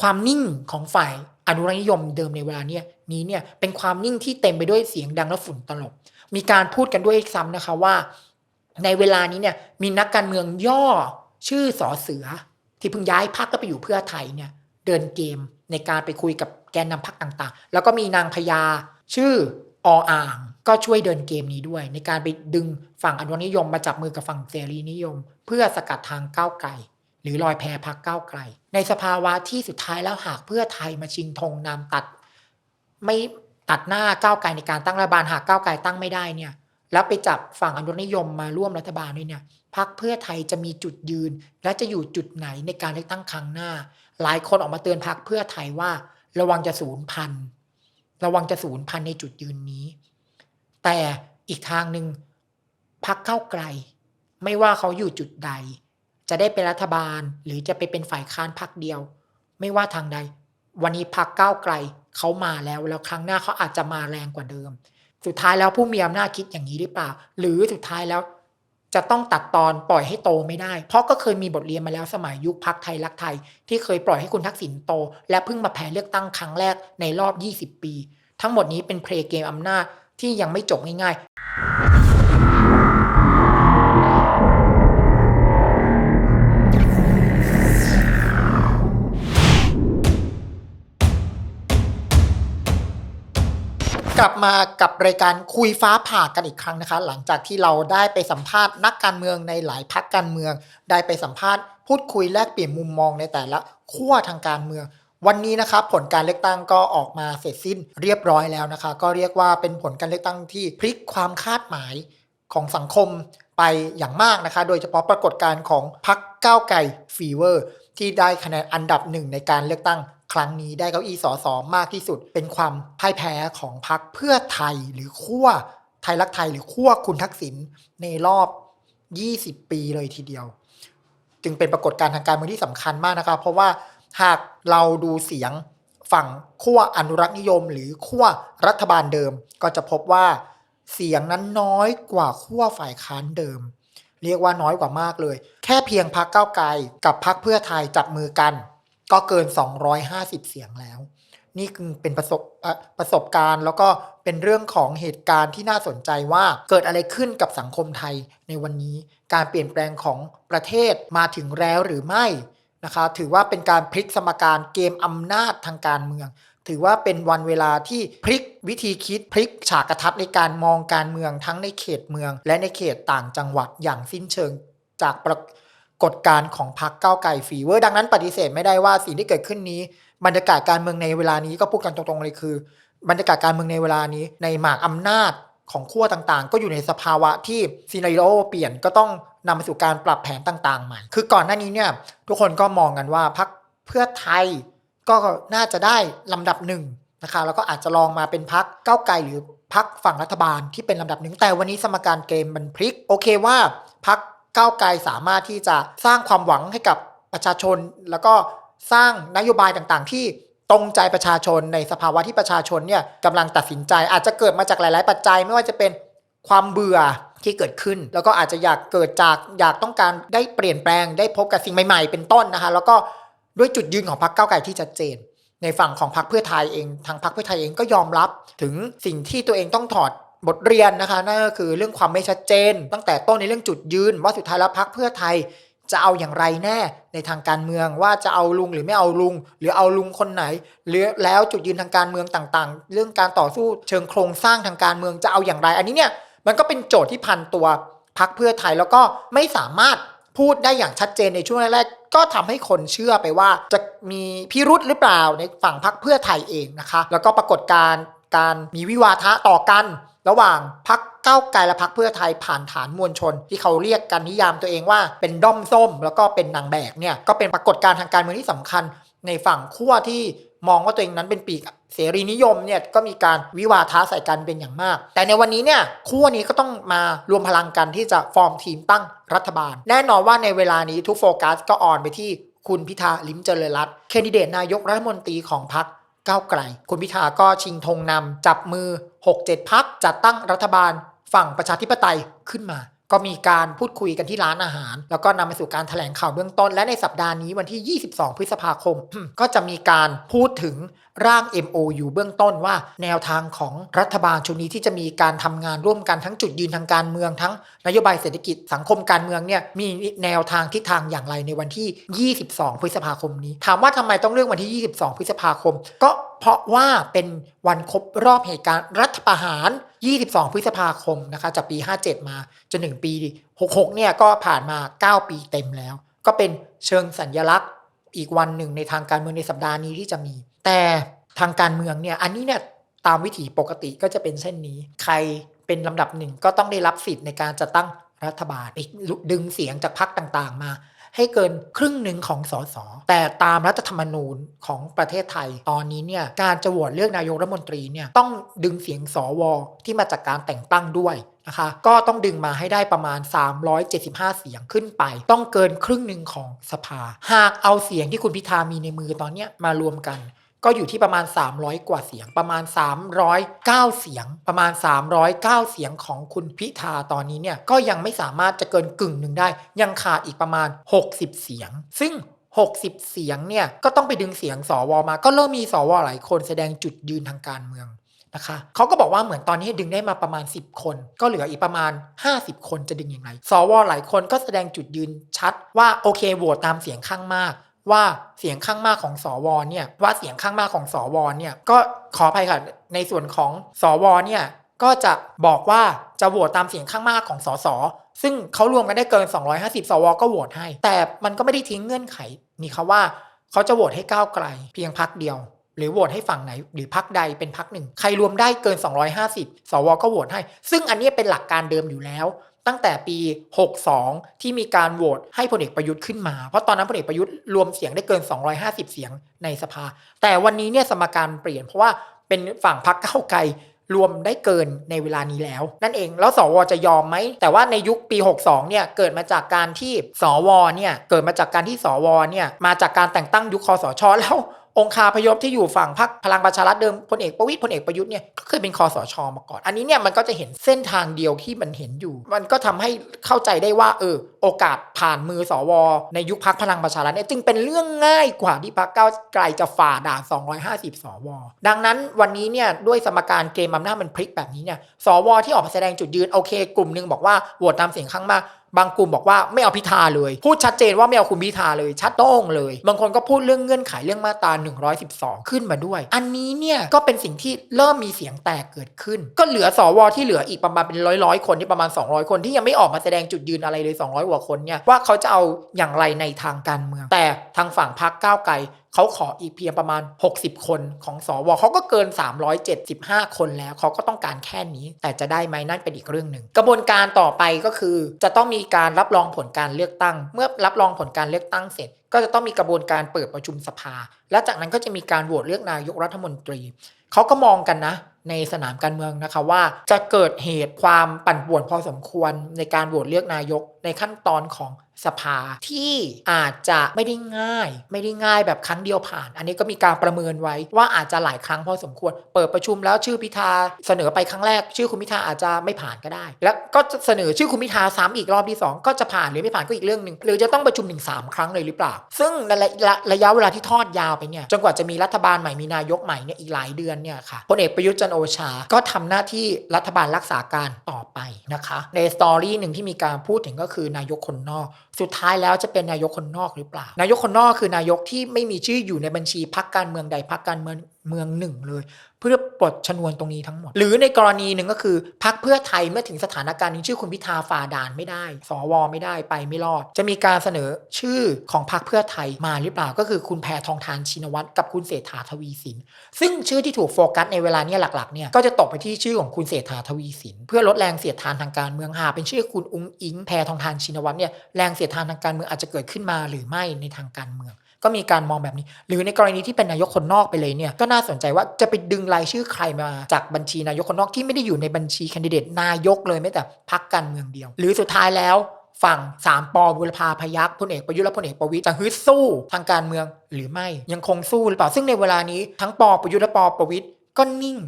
ความนิ่งของฝ่ายอนุรักษ์นิยมเดิมในเวลาเนี้ยนี้เนี่ยเป็นความนิ่งที่เต็มไปด้วยเสียงดังและฝุ่นตลบ มีการพูดกันด้วยซ้ำนะคะว่า ในเวลานี้เนี่ยมีนักการเมืองย่อชื่อสอเสือ ที่เพิ่งย้ายพักก็ไปอยู่เพื่อไทยเนี่ยเดินเกมในการไปคุยกับแกนนำพักต่างๆ แล้วก็มีนางพญาชื่อออ่างก็ช่วยเดินเกมนี้ด้วย ในการไปดึงฝั่งอนุนิยมมาจับมือกับฝั่งเสรีนิยม เพื่อสกัดทางก้าวไกล รือลอยแพพักก้าวไกล ในสภาวะที่สุดท้ายแล้วหากเพื่อไทยมาชิงธงนำตัด ไม่ตัดหน้าก้าวไกลในการตั้งรัฐบาลหากก้าวไกลตั้งไม่ได้เนี่ยแล้วไปจับฝั่งอนุรักษนิยมมาร่วมรัฐบาลด้วยเนี่ยพักเพื่อไทยจะมีจุดยืน และจะอยู่จุดไหนในการเลือกตั้งครั้งหน้า หลายคนออกมาเตือนพักเพื่อไทยว่า ระวังจะสูญพันธุ์ระวังจะสูญพันธุ์ในจุดยืนนี้ แต่อีกทางหนึ่งพักเก้าไกล ไม่ว่าเขาอยู่จุดใด จะได้เป็นรัฐบาล หรือจะไปเป็นฝ่ายค้านพักเดียว ไม่ว่าทางใด วันนี้พักก้าวไกลเขามาแล้วแล้วครั้งหน้าเขาอาจจะมาแรงกว่าเดิม สุดท้ายแล้วผู้มีอำนาจคิดอย่างนี้หรือเปล่า หรือสุดท้ายแล้วจะต้องตัดตอนปล่อยให้โตไม่ได้ เพราะก็เคยมีบทเรียนมาแล้วสมัยยุคพักไทยรักไทย ที่เคยปล่อยให้คุณทักษิณโต และเพิ่งมาแพ้เลือกตั้งครั้งแรกในรอบ 20 ปี ทั้งหมดนี้เป็นเพลย์เกมอำนาจที่ยังไม่จบง่ายๆ กลับมากับรายการคุยฟ้าผ่ากันอีกครั้งนะคะ หลังจากที่เราได้ไปสัมภาษณ์นักการเมืองในหลายพักการเมือง ได้ไปสัมภาษณ์พูดคุยแลกเปลี่ยนมุมมองในแต่ละขั้วทางการเมือง วันนี้นะครับผลการเลือกตั้งก็ออกมาเสร็จสิ้นเรียบร้อยแล้วนะคะ ก็เรียกว่าเป็นผลการเลือกตั้งที่พลิกความคาดหมายของสังคมไปอย่างมากนะคะ โดยเฉพาะปรากฏการณ์ของพรรคก้าวไกลฟีเวอร์ ที่ได้คะแนนอันดับหนึ่งในการเลือกตั้ง ครั้งนี้ได้เก้าอี้สอสอมากที่สุด เป็นความพ่ายแพ้ของพรรคเพื่อไทยหรือขั้วไทยรักไทยหรือขั้วคุณทักษิณในรอบ 20 ปีเลยทีเดียว จึงเป็นปรากฏการณ์ทางการเมืองที่สำคัญมากนะครับ เพราะว่าหากเราดูเสียงฝั่งขั้วอนุรักษ์นิยม หรือขั้วรัฐบาลเดิม ก็จะพบว่าเสียงนั้นน้อยกว่าขั้วฝ่ายค้านเดิม เรียกว่าน้อยกว่ามากเลย แค่เพียงพักเก้าวไกลกับพักเพื่อไทยจับมือกัน ก็เกิน 250 เสียงแล้ว นี่คือเป็นประสบประสบการณ์ แล้วก็เป็นเรื่องของเหตุการณ์ที่น่าสนใจว่าเกิดอะไรขึ้นกับสังคมไทยในวันนี้ การเปลี่ยนแปลงของประเทศมาถึงแล้วหรือไม่นะคะถือว่าเป็นการพลิกสมการเกมอำนาจทางการเมือง ถือว่าเป็นวันเวลาที่พลิกวิธีคิดพลิกฉากกระทัดในการมองการเมืองทั้งในเขตเมือง และในเขตต่างจังหวัดอย่างสิ้นเชิงจากปรา กฏการของพรรคก้าวไกลฟีเวอร์ดังนั้นปฏิเสธไม่ได้ว่าสิ่งที่เกิดขึ้นนี้บรรยากาศการเมืองในเวลานี้ก็พูดกันตรงๆเลยคือ บรรยากาศการเมืองในเวลานี้ ในหมากอำนาจของขั้วต่างๆ ก็อยู่ในสภาวะที่ซีนาริโอเปลี่ยนก็ต้องนำไปสู่การปรับแผนต่างๆใหม่คือก่อนหน้านี้เนี่ยทุกคนก็มองกันว่าพรรคเพื่อไทยก็น่าจะได้ลำดับหนึ่งนะคะแล้วก็อาจจะลองมาเป็นพักก้าวไกลหรือพักฝั่งรัฐบาลที่เป็นลำดับหนึ่งแต่วันนี้สมการเกมมันพลิก โอเคว่าพัก ก้าวไกลสามารถที่จะสร้างความหวังให้กับประชาชน แล้วก็สร้างนโยบายต่างๆ ที่ตรงใจประชาชนในสภาวะที่ประชาชนเนี่ยกำลังตัดสินใจ อาจจะเกิดมาจากหลาย ๆ ปัจจัยไม่ว่าจะเป็นความเบื่อที่เกิดขึ้น แล้วก็อาจจะอยากเกิดจากอยากต้องการได้เปลี่ยนแปลงได้พบกับสิ่งใหม่ ๆ เป็นต้นนะคะแล้วก็ด้วยจุดยืนของพรรคก้าวไกลที่ชัดเจน ในฝั่งของพรรคเพื่อไทยเอง ทางพรรคเพื่อไทยเองก็ยอมรับถึงสิ่งที่ตัวเองต้องถอด บทเรียนนะคะนั่นก็คือเรื่องความไม่ชัดเจน ตั้งแต่ต้นในเรื่องจุดยืน ว่าสุดท้ายแล้วพรรคเพื่อไทยจะเอาอย่างไรแน่ในทางการเมืองว่าจะเอาลุงหรือไม่เอาลุง หรือเอาลุงคนไหนหรือแล้วจุดยืนทางการเมืองต่างๆ เรื่องการต่อสู้เชิงโครงสร้างทางการเมืองจะเอาอย่างไร อันนี้เนี่ยมันก็เป็นโจทย์ที่พันตัวพรรคเพื่อไทยแล้วก็ไม่สามารถพูดได้อย่างชัดเจนในช่วงแรกๆก็ทำให้คนเชื่อไปว่าจะมีพิรุธหรือเปล่าในฝั่งพรรคเพื่อไทยเองนะคะ แล้วก็ปรากฏการการมีวิวาทะต่อกันระหว่างพรรคก้าวไกลและพรรคเพื่อไทยผ่านฐานมวลชน ที่เขาเรียกกันนิยามตัวเองว่าเป็นด้อมส้ม แล้วก็เป็นนางแบกเนี่ยก็เป็นปรากฏการณ์ทางการเมืองที่สำคัญ ในฝั่งขั้วที่มองว่าตัวเองนั้นเป็นปีกเสรีนิยมเนี่ยก็มีการวิวาทะใส่กันเป็นอย่างมาก แต่ในวันนี้เนี่ยขั้วนี้ก็ต้องมารวมพลังกันที่จะฟอร์มทีมตั้งรัฐบาล แน่นอนว่าในเวลานี้ทุกโฟกัสก็ออนไปที่คุณพิธาลิมเจริญรัตน์แคนดิเดตนายกรัฐมนตรีของพรรค ก้าวไกล คุณพิธาก็ชิงธงนำจับมือ 6-7 พักจัดตั้งรัฐบาลฝั่งประชาธิปไตยขึ้นมา ก็มีการพูดคุยกันที่ร้านอาหาร แล้วก็นำไปสู่การแถลงข่าวเบื้องต้น และในสัปดาห์นี้วันที่ 22 พฤษภาคม ก็จะมีการพูดถึงร่าง MOU เบื้องต้นว่า แนวทางของรัฐบาลชุดนี้ที่จะมีการทำงานร่วมกันทั้งจุดยืนทางการเมืองทั้งนโยบายเศรษฐกิจสังคมการเมืองเนี่ยมีแนวทางทิศทางอย่างไรในวันที่ 22 พฤษภาคมนี้ ถามว่าทำไมต้องเลือกวันที่ 22 พฤษภาคม ก็ เพราะว่าเป็นวันครบรอบเหตุการณ์รัฐประหาร 22 พฤษภาคมนะคะจากปี 57 มาจนถึงปี 66 เนี่ยก็ผ่านมา 9 ปีเต็มแล้ว ก็เป็นเชิงสัญญลักษณ์อีกวันหนึ่งในทางการเมืองในสัปดาห์นี้ที่จะมี แต่ทางการเมืองเนี่ยอันนี้เนี่ยตามวิถีปกติก็จะเป็นเช่นนี้ ใครเป็นลำดับหนึ่งก็ต้องได้รับสิทธิ์ในการจัดตั้งรัฐบาลดึงเสียงจากพรรคต่างๆ มา ให้เกินครึ่งหนึ่งของสสแต่ตามรัฐธรรมนูญของประเทศไทย ตอนนี้เนี่ยการจะโหวตเลือกนายกรัฐมนตรีเนี่ยต้องดึงเสียงสวที่มาจากการแต่งตั้งด้วยนะคะก็ต้องดึงมาให้ได้ประมาณ 375 เสียงขึ้นไป ต้องเกินครึ่งหนึ่งของสภา หากเอาเสียงที่คุณพิธามีในมือตอนนี้มารวมกัน ก็อยู่ที่ประมาณ 300 กว่าเสียงประมาณ 309 เสียง ประมาณ 309 เสียงของคุณพิธาตอนนี้เนี่ยก็ยังไม่สามารถจะเกินกึ่งหนึ่งได้ ยังขาดอีกประมาณ 60 เสียง ซึ่ง 60 เสียงเนี่ยก็ต้องไปดึงเสียงสวมา ก็เริ่มมีสวหลายคนแสดงจุดยืนทางการเมืองนะคะเขาก็บอกว่าเหมือนตอนนี้ดึงได้มาประมาณ 10 คน ก็เหลืออีกประมาณ 50 คนจะดึงยังไงสวหลายคนก็แสดงจุดยืนชัดว่าโอเคโหวตตามเสียงข้างมาก ว่าเสียงข้างมากของสวเนี่ยว่าเสียงข้างมากของสวเนี่ยก็ขออภัยค่ะในส่วนของสวเนี่ยก็จะบอกว่าจะโหวตตามเสียงข้างมากของสสซึ่งเขารวมกันได้เกิน 250 สว ก็โหวตให้ แต่มันก็ไม่ได้ทิ้งเงื่อนไขนี่ครับว่าเขาจะโหวตให้ก้าวไกล เพียงพักเดียว หรือโหวตให้ฝั่งไหน หรือพักใดเป็นพักหนึ่ง ใครรวมได้เกิน 250 สว ก็โหวตให้ ซึ่งอันนี้เป็นหลักการเดิมอยู่แล้ว ตั้งแต่ปี 62 ที่มีการโหวตให้พลเอกประยุทธ์ขึ้นมา เพราะตอนนั้นพลเอกประยุทธ์รวมเสียงได้เกิน 250 เสียงในสภา แต่วันนี้เนี่ยสมการเปลี่ยนเพราะว่าเป็นฝั่งพรรคก้าวไกลรวมได้เกินในเวลานี้แล้ว นั่นเองแล้วสวจะยอมไหม แต่ว่าในยุคปี 62 เนี่ยเกิดมาจากการที่สวเนี่ยเกิดมาจากการที่สวเนี่ยมาจากการแต่งตั้งยุคคอสชแล้ว องคาพยพที่อยู่ฝั่งพรรคพลังประชารัฐเดิมพลเอกประวิตยพลเอกประยุทธ์เนี่ยก็เคยเป็นคอสชมาก่อน อันนี้เนี่ยมันก็จะเห็นเส้นทางเดียวที่มันเห็นอยู่ มันก็ทำให้เข้าใจได้ว่าเออโอกาสผ่านมือสว ในยุคพักพลังประชารัฐเนี่ยจึงเป็นเรื่องง่ายกว่าที่พักก้าวไกลจะฝ่าด่าน 250 สว ดังนั้นวันนี้เนี่ยด้วยสมการเกมอำนาจมันพลิกแบบนี้เนี่ยสวที่ออกมาแสดงจุดยืนโอเค กลุ่มหนึ่งบอกว่าโหวตตามเสียงข้างมาก บางกลุ่มบอกว่าไม่เอาพิธาเลย พูดชัดเจนว่าไม่เอาคุณพิธาเลย ชัดโต้งเลย บางคนก็พูดเรื่องเงื่อนไขเรื่องมาตรา112 ขึ้นมาด้วย อันนี้เนี่ยก็เป็นสิ่งที่เริ่มมีเสียงแตกเกิดขึ้น ก็เหลือสวที่เหลืออีกประมาณเป็นร้อยร้อยคนที่ประมาณ 200 คนที่ยังไม่ออกมาแสดงจุดยืนอะไรเลย 200กว่าคนเนี่ยว่าเขาจะเอาอย่างไรในทางการเมือง แต่ทางฝั่งพรรคก้าวไกลเขาขออีกเพียงประมาณ 60 คนของสวเขาก็เกิน 375 คนแล้วเขาก็ต้องการแค่นี้ แต่จะได้ไหมนั่นเป็นอีกเรื่องหนึ่งกระบวนการต่อไปก็คือ จะต้องมีการรับรองผลการเลือกตั้ง เมื่อรับรองผลการเลือกตั้งเสร็จ ก็จะต้องมีกระบวนการเปิดประชุมสภา และจากนั้นก็จะมีการโหวตเลือกนายกรัฐมนตรีเขาก็มองกันนะในสนามการเมืองนะคะว่าจะเกิดเหตุความปั่นป่วนพอสมควรในการโหวตเลือกนายกในขั้นตอนของ สภาที่อาจจะไม่ได้ง่าย ไม่ได้ง่ายแบบครั้งเดียวผ่าน อันนี้ก็มีการประเมินไว้ว่าอาจจะหลายครั้งพอสมควร เปิดประชุมแล้วชื่อพิธาเสนอไปครั้งแรก ชื่อคุณพิธาอาจจะไม่ผ่านก็ได้ แล้วก็จะเสนอชื่อคุณพิธาซ้ำอีกรอบที่สองก็จะผ่านหรือไม่ผ่านก็อีกเรื่องหนึ่งหรือจะต้องประชุมถึงสามครั้งเลยหรือเปล่า ซึ่งในระยะระยะเวลาที่ทอดยาวไปเนี่ยจนกว่าจะมีรัฐบาลใหม่มีนายกใหม่เนี่ยอีกหลายเดือนเนี่ยค่ะพลเอกประยุทธ์จันโอชา ก็ทำหน้าที่รัฐบาลรักษาการต่อไปนะคะ ในสตอรี่หนึ่งที่มีการพูดถึงก็คือนายกคนนอก สุดท้ายแล้วจะเป็นนายกคนนอกหรือเปล่า นายกคนนอกคือนายกที่ไม่มีชื่ออยู่ในบัญชีพักการเมืองใดพักการเมืองเมืองหนึ่งเลย เพื่อปลดชนวนตรงนี้ทั้งหมด หรือในกรณีหนึ่งก็คือพักเพื่อไทยเมื่อถึงสถานการณ์นี้ชื่อคุณพิธาฝ่าด่านไม่ได้ สวไม่ได้ไปไม่รอด จะมีการเสนอชื่อของพักเพื่อไทยมาหรือเปล่าก็คือคุณแพทองทานชินวัตรกับคุณเศรษฐาทวีสิน ซึ่งชื่อที่ถูกโฟกัสในเวลาเนี้ยหลักๆเนี่ยก็จะตกไปที่ชื่อของคุณเศรษฐาทวีสิน เพื่อลดแรงเสียดทานทางการเมืองหาเป็นชื่อคุณอุ้งอิงแพทองทานชินวัตรเนี่ยแรงเสียดทานทางการเมืองอาจจะเกิดขึ้นมาหรือไม่ในทางการเมือง ก็มีการมองแบบนี้ หรือในกรณีที่เป็นนายกคนนอกไปเลยเนี่ยก็น่าสนใจว่าจะไปดึงรายชื่อใครมาจากบัญชีนายกคนนอกที่ไม่ได้อยู่ในบัญชีแคนดิเดตนายกเลยแม้แต่พักการเมืองเดียว หรือสุดท้ายแล้วฝั่งสามปอบุรพาพยัคฆ์พลเอกประยุทธ์และพลเอกประวิตรจะฮึดสู้ทางการเมืองหรือไม่ยังคงสู้หรือเปล่าซึ่งในเวลานี้ทั้งปอประยุทธ์และปอประวิตรก็นิ่ง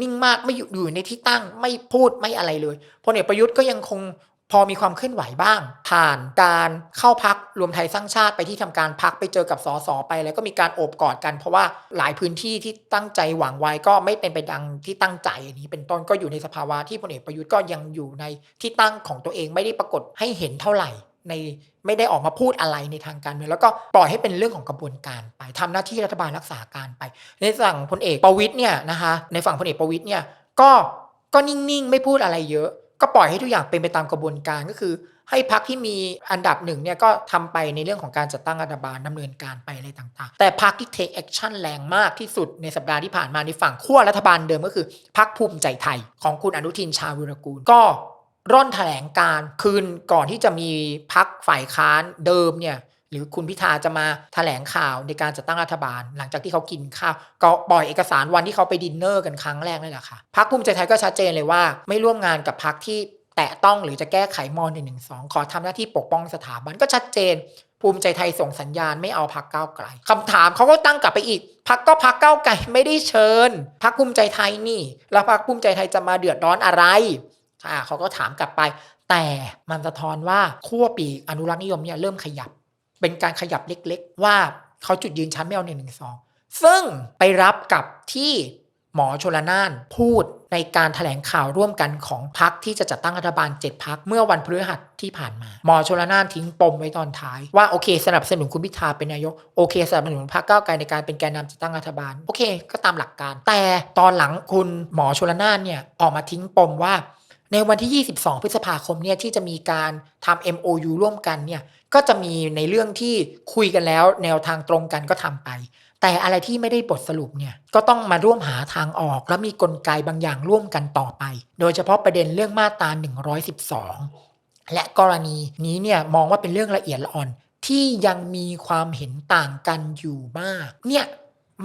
นิ่งมากไม่อยู่อยู่ในที่ตั้งไม่พูดไม่อะไรเลยพลเอกประยุทธ์ก็ยังคง พอมีความเคลื่อนไหวบ้าง ผ่านการเข้าพักรวมไทยสร้างชาติไปที่ทำการพักไปเจอกับสสไป แล้วก็มีการโอบกอดกัน เพราะว่าหลายพื้นที่ที่ตั้งใจหวังไว้ก็ไม่เป็นไปดังที่ตั้งใจอันนี้ เป็นต้นก็อยู่ในสภาวะที่พลเอกประยุทธ์ก็ยังอยู่ในที่ตั้งของตัวเองไม่ได้ปรากฏให้เห็นเท่าไหร่ในไม่ได้ออกมาพูดอะไรในทางการเมืองแล้วก็ปล่อยให้เป็นเรื่องของกระบวนการไปทำหน้าที่รัฐบาลรักษาการไป ในฝั่งพลเอกประวิตยเนี่ยนะคะในฝั่งพลเอกประวิตยเนี่ยก็ก็นิ่งๆ ไม่พูดอะไรเยอะ ก็ปล่อยให้ทุกอย่างเป็นไปตามกระบวนการก็คือ ให้พักที่มีอันดับหนึ่งเนี่ยก็ทำไปในเรื่องของการจัดตั้งรัฐบาลดำเนินการไปอะไรต่างๆ แต่พักที่ take action แรงมากที่สุดในสัปดาห์ที่ผ่านมาในฝั่งขั้วรัฐบาลเดิมก็คือพักภูมิใจไทย ของคุณอนุทินชาวิรกูลก็ร่อนแถลงการคืนก่อนที่จะมีพักฝ่ายค้านเดิมเนี่ย หรือคุณพิธาจะมาแถลงข่าวในการจัดตั้งรัฐบาล หลังจากที่เขากินข้าวก็ปล่อยเอกสารวันที่เขาไปดินเนอร์กันครั้งแรกนั่นแหละค่ะพักภูมิใจไทยก็ชัดเจนเลยว่า ไม่ร่วมงานกับพักที่แตะต้องหรือจะแก้ไขม .112 ขอทำหน้าที่ปกป้องสถาบันก็ชัดเจน ภูมิใจไทยส่งสัญญาณไม่เอาพักก้าวไกลคำถามเขาก็ตั้งกลับไปอีกพักก็พักก้าวไกลไม่ได้เชิญพักภูมิใจไทยนี่ แล้วพักภูมิใจไทยจะมาเดือดร้อนอะไรอ่าเขาก็ถามกลับไป แต่มันสะท้อนว่าขั้วปีกอนุรักษ์นิยมเนี่ยเริ่มขยับ เป็นการขยับเล็กๆ ว่าเขาจุดยืนชั้นไม่เอาหนึ่งหนึ่งสองซึ่งไปรับกับที่หมอชลนานพูดในการถแถลงข่าวร่วมกันของพักที่จะจัดตั้งรัฐบาล 7พักเมื่อวันพฤหัสที่ผ่านมา หมอชลนานทิ้งปมไว้ตอนท้าย ว่าโอเค สนับสนุนคุณพิธาเป็นนายก โอเค สนับสนุนพรรคก้าวไกลในการเป็นแกนนำจัดตั้งรัฐบาล โอเค ก็ตามหลักการ แต่ตอนหลังคุณหมอชลนานเนี่ยออกมาทิ้งปมว่า ในวันที่ 22 พฤษภาคมเนี่ยที่จะมีการทำ MOU ร่วมกันเนี่ยก็จะมีในเรื่องที่คุยกันแล้ว แนวทางตรงกันก็ทำไป แต่อะไรที่ไม่ได้บทสรุปเนี่ยก็ต้องมาร่วมหาทางออก และมีกลไกบางอย่างร่วมกันต่อไป โดยเฉพาะประเด็นเรื่องมาตรา112 และกรณีนี้เนี่ยมองว่าเป็นเรื่องละเอียดละอ่อนที่ยังมีความเห็นต่างกันอยู่มาก เนี่ย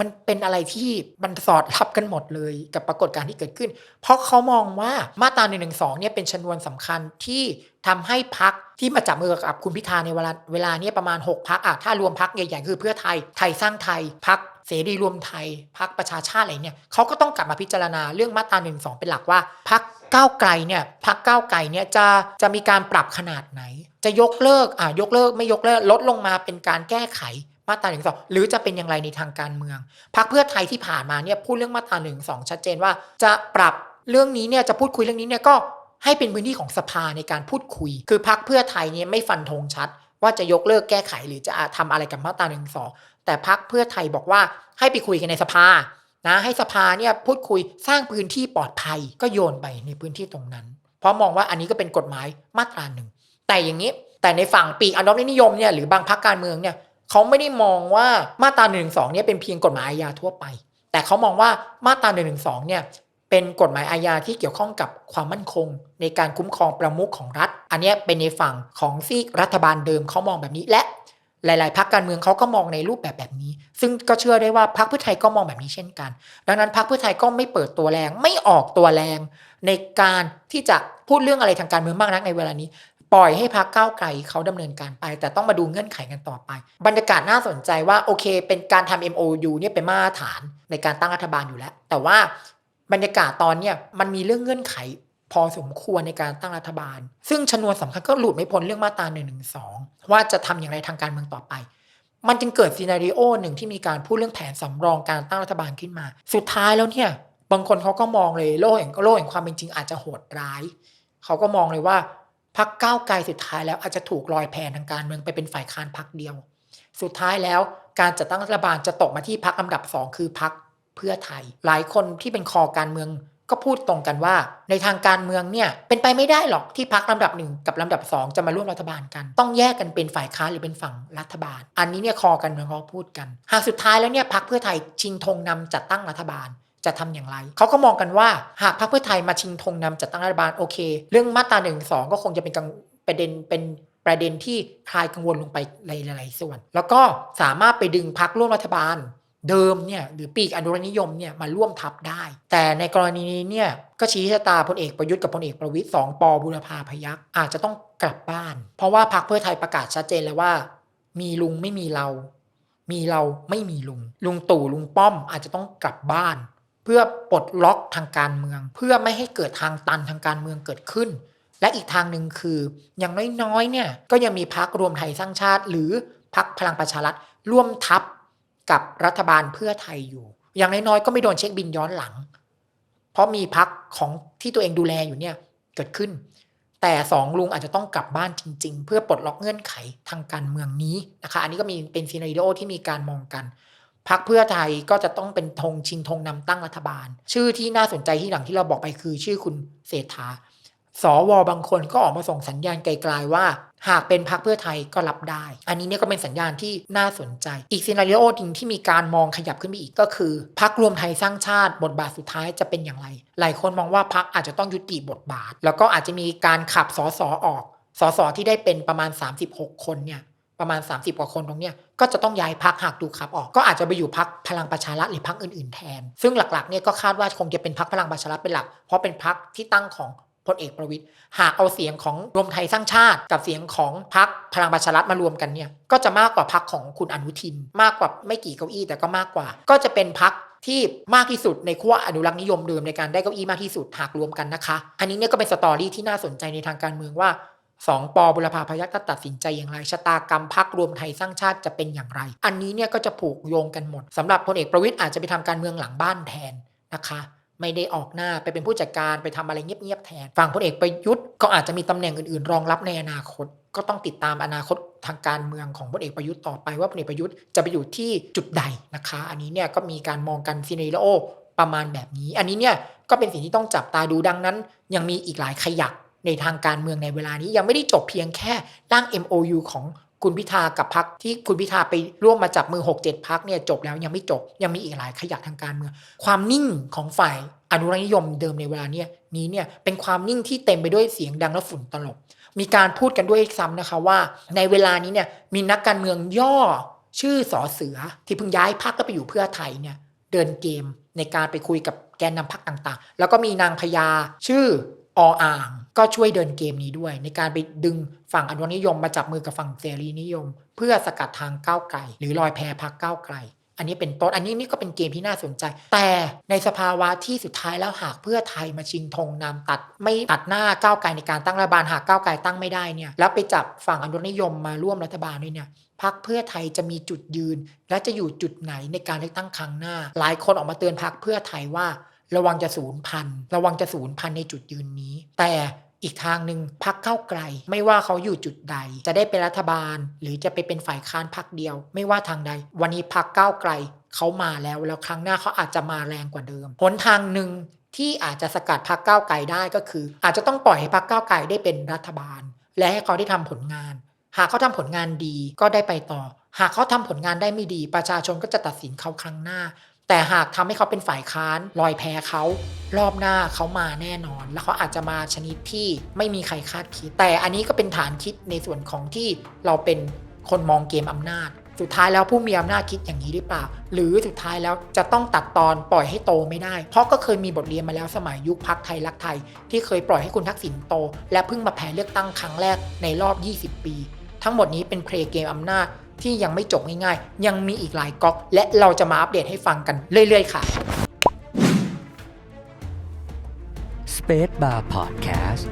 มันเป็นอะไรที่มันสอดรับกันหมดเลยกับปรากฏการณ์ที่เกิดขึ้น เพราะเขามองว่ามาตรา1นึเนี่ยเป็นชนวนสำคัญที่ทำให้พักที่มาจับมือกับคุณพิธาในเวลาเวลาเนี้ยประมาณ 6พักอะถ้ารวมพักใหญ่ๆคือเพื่อไทยไทยสร้างไทยพักเสรีรวมไทยพักประชาชาติอะไรเนี่ยเขาก็ต้องกลับมาพิจารณาเรื่องมาตรา1นึเป็นหลักว่าพักก้าวไกลเนี่ยพักก้าวไกลเนี่ยจะจะมีการปรับขนาดไหน จะยกเลิกอะยกเลิกไม่ยกเลิกลดลงมาเป็นการแก้ไข มาตราหนึ่งสองหรือจะเป็นอย่างไรในทางการเมืองพรรคเพื่อไทยที่ผ่านมาเนี่ยพูดเรื่องมาตราหนึ่งสองชัดเจนว่า จะปรับเรื่องนี้เนี่ยจะพูดคุยเรื่องนี้เนี่ยก็ให้เป็นพื้นที่ของสภาในการพูดคุย คือพรรคเพื่อไทยเนี่ยไม่ฟันธงชัด ว่าจะยกเลิกแก้ไขหรือจะทำอะไรกับมาตราหนึ่งสองแต่พรรคเพื่อไทยบอกว่าให้ไปคุยกันในสภานะให้สภาเนี่ยพูดคุยสร้างพื้นที่ปลอดภัยก็โยนไปในพื้นที่ตรงนั้น เพราะมองว่าอันนี้ก็เป็นกฎหมายมาตราหนึ่งแต่อย่างนี้แต่ในฝั่งปีกอนุรักษ์นิยมเนี่ยหรือบางพรรคการเมืองเนี่ย เขาไม่ได้มองว่ามาตรา1นึเนี่ยเป็นเพียงกฎหมายอาญาทั่วไป แต่เขามองว่ามาตรา1นึเนี่ยเป็นกฎหมายอาญาที่เกี่ยวข้องกับความมั่นคง ในการคุ้มครองประมุขของรัฐ อันนี้เป็นในฝั่งของซีกรัฐบาลเดิมเขามองแบบนี้และหลาย ๆพักการเมืองเขาก็มองในรูปแบบแบบนี้ ซึ่งก็เชื่อได้ว่าพรรคเพื่อไทยก็มองแบบนี้เช่นกัน ดังนั้นพรรคเพื่อไทยก็ไม่เปิดตัวแรง ไม่ออกตัวแรง ในการที่จะพูดเรื่องอะไรทางการเมืองมากนักในเวลานี้ ปล่อยให้พรรคก้าวไกลเขาดำเนินการไป แต่ต้องมาดูเงื่อนไขกันต่อไป บรรยากาศน่าสนใจว่าโอเค เป็นการทำ MOU เนี่ยเป็นมาตรฐานในการตั้งรัฐบาลอยู่แล้ว แต่ว่าบรรยากาศตอนเนี้ยมันมีเรื่องเงื่อนไข พอสมควรในการตั้งรัฐบาล ซึ่งชนวนสำคัญก็หลุดไม่พ้นเรื่องมาตรา1นึว่าจะทำอย่างไรทางการเมืองต่อไป มันจึงเกิดซีนารีโอหนึ่งที่มีการพูดเรื่องแผนสำรองการตั้งรัฐบาลขึ้นมา สุดท้ายแล้วเนี่ยบางคนเขาก็มองเลยโลกแห่งโลกแห่งความเป็นจริงอาจจะโหดร้ายเขาก็มองเลยว่า พักก้าวไกลสุดท้ายแล้วอาจจะถูกลอยแผนทางการเมืองไปเป็นฝ่ายค้านพักเดียว สุดท้ายแล้วการจัดตั้งรัฐบาลจะตกมาที่พักลำดับสองคือพักเพื่อไทย หลายคนที่เป็นคอการเมืองก็พูดตรงกันว่า ในทางการเมืองเนี่ยเป็นไปไม่ได้หรอกที่พักลำดับหนึ่งกับลำดับสองจะมาร่วมรัฐบาลกัน ต้องแยกกันเป็นฝ่ายค้านหรือเป็นฝั่งรัฐบาล อันนี้เนี่ยคอการเมืองเขาพูดกัน หากสุดท้ายแล้วเนี่ยพักเพื่อไทยชิงธงนำจัดตั้งรัฐบาล จะทำอย่างไร เขาก็มองกันว่าหากพรรคเพื่อไทยมาชิงธงนำจัดตั้งรัฐบาลโอเค เรื่องมาตราหนึ่งสองก็คงจะเป็นกังประเด็นเป็นประเด็นที่คลายกังวลลงไปในหลายๆส่วน แล้วก็สามารถไปดึงพรรคร่วมรัฐบาลเดิมเนี่ยหรือปีกอนุรักษนิยมเนี่ยมาร่วมทับได้ แต่ในกรณีนี้เนี่ยก็ชี้ชะตาพลเอกประยุทธ์กับพลเอกประวิตยสองปอบุรพาพยักอาจจะต้องกลับบ้าน เพราะว่าพรรคเพื่อไทยประกาศชัดเจนแล้วว่า มีลุงไม่มีเรา มีเราไม่มีลุง ลุงตู่ลุงป้อมอาจจะต้องกลับบ้าน เพื่อปลดล็อกทางการเมือง เพื่อไม่ให้เกิดทางตันทางการเมืองเกิดขึ้น และอีกทางหนึ่งคืออย่างน้อยๆเนี่ยก็ยังมีพักรวมไทยสร้างชาติ หรือพักพลังประชารัฐร่วมทับกับรัฐบาลเพื่อไทยอยู่ อย่างน้อยๆก็ไม่โดนเช็คบินย้อนหลัง เพราะมีพักของที่ตัวเองดูแลอยู่เนี่ยเกิดขึ้น แต่สองลุงอาจจะต้องกลับบ้านจริง ๆ เพื่อปลดล็อกเงื่อนไขทางการเมืองนี้นะคะ อันนี้ก็มีเป็นซีนารีโอที่มีการมองกัน พักเพื่อไทยก็จะต้องเป็นธงชิงธงนำตั้งรัฐบาล ชื่อที่น่าสนใจที่หลังที่เราบอกไปคือชื่อคุณเศรษฐา สวบางคนก็ออกมาส่งสัญญาณไกลๆว่า หากเป็นพักเพื่อไทยก็รับได้ อันนี้เนี่ยก็เป็นสัญญาณที่น่าสนใจ อีกซีนารีโอจริงที่มีการมองขยับขึ้นไปอีกก็คือพักรวมไทยสร้างชาติบทบาทสุดท้ายจะเป็นอย่างไร หลายคนมองว่าพักอาจจะต้องยุติบทบาท แล้วก็อาจจะมีการขับสสออกสสที่ได้เป็นประมาณ 36 คนเนี่ย ประมาณ 30 กว่าคนตรงเนี้ยก็จะต้องย้ายพักหากถูกขับออกก็อาจจะไปอยู่พักพลังประชารัฐหรือพักอื่นๆแทน ซึ่งหลักๆเนี่ยก็คาดว่าคงจะเป็นพักพลังประชารัฐเป็นหลัก เพราะเป็นพักที่ตั้งของพลเอกประวิตยหากเอาเสียงของรวมไทยสร้างชาติ กับเสียงของพักพลังประชารัฐมารวมกันเนี่ยก็จะมากกว่าพักของคุณอนุทิน มากกว่าไม่กี่เก้าอี้แต่ก็มากกว่า ก็จะเป็นพักที่มากที่สุดในขั้วอนุรักษ์นิยมเดิมในการได้เก้าอี้มากที่สุดหากรวมกันนะคะ อันนี้เนี่ยก็เป็นสตอรี่ที่น่าสนใจในทางการเมืองว่า สองปอบุรพาพยัคฆ์ตัดสินใจอย่างไรชะตากรรมพักรวมไทยสร้างชาติจะเป็นอย่างไร อันนี้เนี่ยก็จะผูกโยงกันหมดสำหรับพลเอกประวิตยอาจจะไปทำการเมืองหลังบ้านแทนนะคะไม่ได้ออกหน้าไปเป็นผู้จัดการไปทำอะไรเงียบๆแทน ฝั่งพลเอกประยุทธ์ก็อาจจะมีตำแหน่งอื่นๆ รองรับในอนาคต ก็ต้องติดตามอนาคตทางการเมืองของพลเอกประยุทธ์ต่อไปว่าพลเอกประยุทธ์จะไปอยู่ที่จุดใดนะคะ อันนี้เนี่ยก็มีการมองกันซีเนโอประมาณแบบนี้ อันนี้เนี่ยก็เป็นสิ่งที่ต้องจับตาดูดังนั้น ยังมีอีกหลายขยัก ในทางการเมืองในเวลานี้ยังไม่ได้จบเพียงแค่ร่าง MOU ของคุณพิธากับพักที่คุณพิธาไปร่วมมาจับมือ 6-7พักเนี่ยจบแล้วยังไม่จบยังมีอีกหลายขยักทางการเมือง ความนิ่งของฝ่ายอนุรักษนิยมเดิมในเวลาเนี้ยนี้เนี่ยเป็นความนิ่งที่เต็มไปด้วยเสียงดังและฝุ่นตลบมีการพูดกันด้วยซ้ำนะคะว่า ในเวลานี้เนี่ยมีนักการเมืองย่อชื่อสอเสือที่เพิ่งย้ายพักก็ไปอยู่เพื่อไทยเนี่ยเดินเกมในการไปคุยกับแกนนำพักต่างๆ แล้วก็มีนางพญาชื่อออ่าง ก็ช่วยเดินเกมนี้ด้วย ในการไปดึงฝั่งอนุนิยมมาจับมือกับฝั่งเสรีนิยม เพื่อสกัดทางก้าวไกลหรือลอยแพพักก้าวไกล อันนี้เป็นต้นอันนี้นี่ก็เป็นเกมที่น่าสนใจ แต่ในสภาวะที่สุดท้ายแล้วหากเพื่อไทยมาชิงธงนำตัด ไม่ตัดหน้าก้าวไกลในการตั้งรัฐบาลหากก้าวไกลตั้งไม่ได้เนี่ยแล้วไปจับฝั่งอนุนิยมมาร่วมรัฐบาลด้วยเนี่ยพักเพื่อไทยจะมีจุดยืน และจะอยู่จุดไหนในการเลือกตั้งครั้งหน้า หลายคนออกมาเตือนพักเพื่อไทยว่า ระวังจะสูญพันธุ์ระวังจะสูญพันธุ์ในจุดยืนนี้ แต่ อีกทางหนึ่งพักเก้าไกล ไม่ว่าเขาอยู่จุดใด จะได้เป็นรัฐบาล หรือจะไปเป็นฝ่ายค้านพักเดียว ไม่ว่าทางใด วันนี้พักเก้าไกลเขามาแล้วแล้วครั้งหน้าเขาอาจจะมาแรงกว่าเดิมหนทางหนึ่งที่อาจจะสกัดพักเก้าไกลได้ก็คือ อาจจะต้องปล่อยให้พักเก้าไกลได้เป็นรัฐบาล และให้เขาได้ทำผลงาน หากเขาทำผลงานดีก็ได้ไปต่อ หากเขาทำผลงานได้ไม่ดี ประชาชนก็จะตัดสินเขาครั้งหน้า แต่หากทำให้เขาเป็นฝ่ายค้านลอยแพ้เขารอบหน้าเขามาแน่นอน แล้วเขาอาจจะมาชนิดที่ไม่มีใครคาดคิด แต่อันนี้ก็เป็นฐานคิดในส่วนของที่เราเป็นคนมองเกมอำนาจ สุดท้ายแล้วผู้มีอำนาจคิดอย่างนี้หรือเปล่า หรือสุดท้ายแล้วจะต้องตัดตอนปล่อยให้โตไม่ได้ เพราะก็เคยมีบทเรียนมาแล้วสมัยยุคพักไทยรักไทย ที่เคยปล่อยให้คุณทักษิณโต และเพิ่งมาแพ้เลือกตั้งครั้งแรกในรอบ 20 ปี ทั้งหมดนี้เป็นเพลย์เกมอำนาจ ที่ยังไม่จบง่ายๆ ยังมีอีกหลายก๊อกและเราจะมาอัปเดตให้ฟังกันเรื่อยๆ ค่ะ Space Bar Podcast